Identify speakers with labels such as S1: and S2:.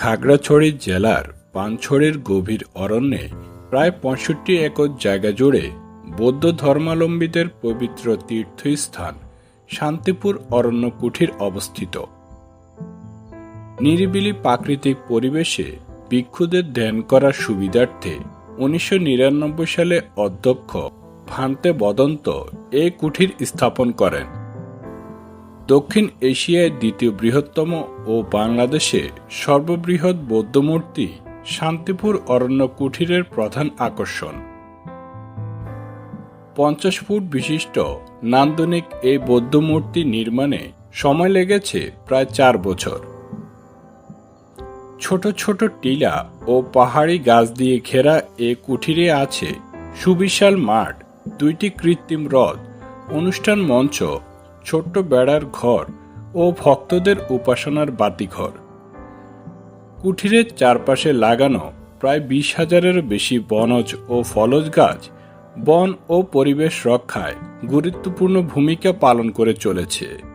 S1: খাগড়াছড়ি জেলার পানছড়ির গভীর অরণ্যে প্রায় পঁয়ষট্টি একর জায়গা জুড়ে বৌদ্ধ ধর্মাবলম্বীদের পবিত্র তীর্থস্থান শান্তিপুর অরণ্য কুঠির অবস্থিত। নিরিবিলি প্রাকৃতিক পরিবেশে ভিক্ষুদের ধ্যান করার সুবিধার্থে উনিশশো নিরানব্বই সালে অধ্যক্ষ ভান্তে বদন্ত এই কুঠির স্থাপন করেন। দক্ষিণ এশিয়ায় দ্বিতীয় বৃহত্তম ও বাংলাদেশে সর্ববৃহৎ বৌদ্ধমূর্তি শান্তিপুর অরণ্য কুঠিরের প্রধান আকর্ষণ। পঞ্চাশ ফুট বিশিষ্ট নান্দনিক এই বৌদ্ধমূর্তি নির্মাণে সময় লেগেছে প্রায় চার বছর। ছোট ছোট টিলা ও পাহাড়ি গাছ দিয়ে ঘেরা এ কুঠিরে আছে সুবিশাল মাঠ, দুইটি কৃত্রিম হ্রদ, অনুষ্ঠান মঞ্চ ছোট্ট বেড়ার ঘর ও ভক্তদের উপাসনার বাতিঘর। কুঠিরের চারপাশে লাগানো প্রায় বিশ হাজারের বেশি বনজ ও ফলজ গাছ বন ও পরিবেশ রক্ষায় গুরুত্বপূর্ণ ভূমিকা পালন করে চলেছে।